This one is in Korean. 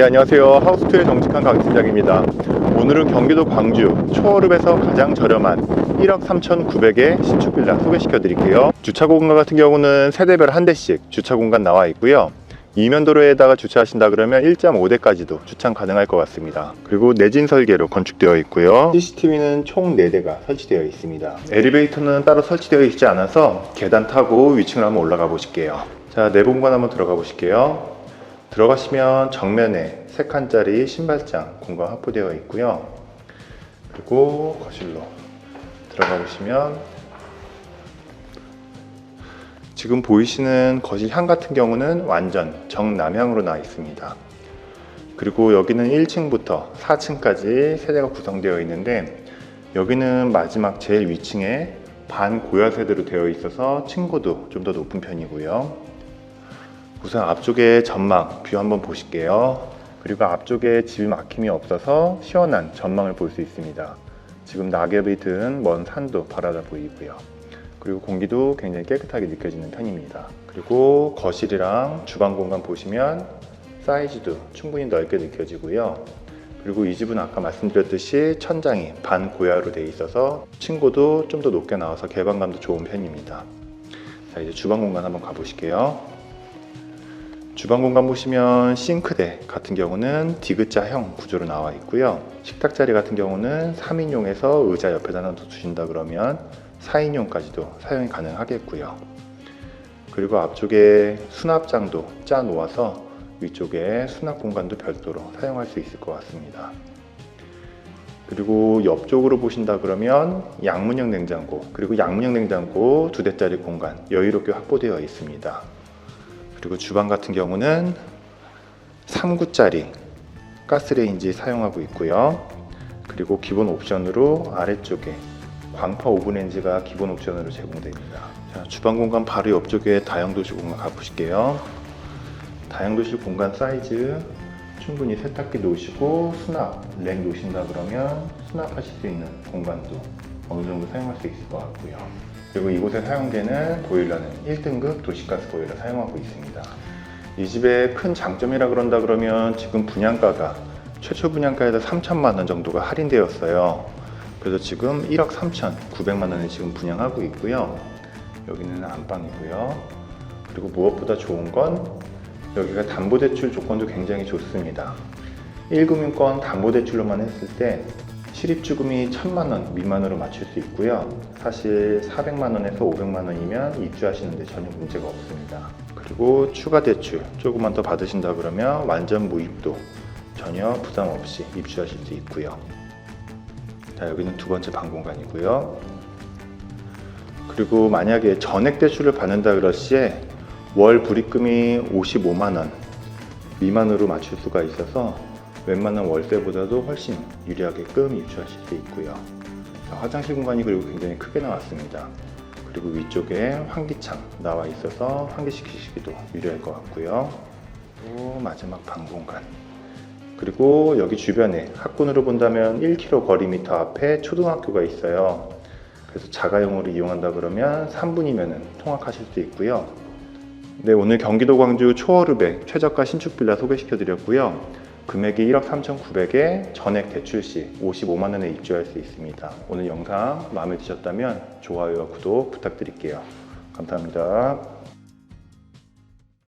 네 안녕하세요. 하우스투의 정직한 가격팀장입니다. 오늘은 경기도 광주 초월읍에서 가장 저렴한 1억 3,900의 신축 빌라 소개시켜 드릴게요. 주차 공간 같은 경우는 세대별 한 대씩 주차 공간 나와 있고요. 이면도로에다가 주차하신다 그러면 1.5대까지도 주차 가능할 것 같습니다. 그리고 내진 설계로 건축되어 있고요. CCTV는 총 4대가 설치되어 있습니다. 엘리베이터는 따로 설치되어 있지 않아서 계단 타고 위층을 한번 올라가 보실게요. 자 내부 공간 한번 들어가 보실게요 들어가시면 정면에 3칸짜리 신발장 공간 확보되어 있고요. 그리고 거실로 들어가 보시면 지금 보이시는 거실 향 같은 경우는 완전 정남향으로 나와 있습니다. 그리고 여기는 1층부터 4층까지 세대가 구성되어 있는데 여기는 마지막 제일 위층에 반고야 세대로 되어 있어서 층고도 좀 더 높은 편이고요. 우선 앞쪽에 전망 뷰 한번 보실게요. 그리고 앞쪽에 집이 막힘이 없어서 시원한 전망을 볼 수 있습니다. 지금 낙엽이 든 먼 산도 바라다 보이고요. 그리고 공기도 굉장히 깨끗하게 느껴지는 편입니다. 그리고 거실이랑 주방 공간 보시면 사이즈도 충분히 넓게 느껴지고요. 그리고 이 집은 아까 말씀드렸듯이 천장이 반고야로 되어 있어서 층고도 좀 더 높게 나와서 개방감도 좋은 편입니다. 자 이제 주방 공간 한번 가보실게요. 주방 공간 보시면 싱크대 같은 경우는 디귿자형 구조로 나와 있고요. 식탁 자리 같은 경우는 3인용에서 의자 옆에다 더 두신다 그러면 4인용까지도 사용이 가능하겠고요. 그리고 앞쪽에 수납장도 짜 놓아서 위쪽에 수납 공간도 별도로 사용할 수 있을 것 같습니다. 그리고 옆쪽으로 보신다 그러면 양문형 냉장고 그리고 양문형 냉장고 두 대짜리 공간 여유롭게 확보되어 있습니다. 그리고 주방 같은 경우는 3구짜리 가스레인지 사용하고 있고요. 그리고 기본 옵션으로 아래쪽에 광파 오븐렌지가 기본 옵션으로 제공됩니다. 자, 주방 공간 바로 옆쪽에 다용도실 공간 가보실게요. 다용도실 공간 사이즈 충분히 세탁기 놓으시고 수납 렉 놓으신다 그러면 수납하실 수 있는 공간도 어느 정도 사용할 수 있을 것 같고요. 그리고 이곳에 사용되는 보일러는 1등급 도시가스 보일러 사용하고 있습니다. 이 집의 큰 장점이라 그런다 그러면 지금 분양가가 최초 분양가에다 3천만 원 정도가 할인되었어요. 그래서 지금 1억 3천 9백만 원에 지금 분양하고 있고요. 여기는 안방이고요. 그리고 무엇보다 좋은 건 여기가 담보대출 조건도 굉장히 좋습니다. 1금융권 담보대출로만 했을 때 실입주금이 1000만 원 미만으로 맞출 수 있고요. 사실 400만 원에서 500만 원이면 입주하시는데 전혀 문제가 없습니다. 그리고 추가 대출 조금만 더 받으신다 그러면 완전 무입도 전혀 부담 없이 입주하실 수 있고요. 자, 여기는 두 번째 방 공간이고요. 그리고 만약에 전액 대출을 받는다 그럴 시에 월 불입금이 55만 원 미만으로 맞출 수가 있어서 웬만한 월세보다도 훨씬 유리하게끔 입주하실 수 있고요. 자, 화장실 공간이 그리고 굉장히 크게 나왔습니다. 그리고 위쪽에 환기창 나와 있어서 환기시키시기도 유리할 것 같고요. 또 마지막 방 공간. 그리고 여기 주변에 학군으로 본다면 1km 거리미터 앞에 초등학교가 있어요. 그래서 자가용으로 이용한다 그러면 3분이면 통학하실 수 있고요. 네, 오늘 경기도 광주 초월읍의 최저가 신축 빌라 소개시켜 드렸고요. 금액이 1억 3,900에 전액 대출 시 55만 원에 입주할 수 있습니다. 오늘 영상 마음에 드셨다면 좋아요와 구독 부탁드릴게요. 감사합니다.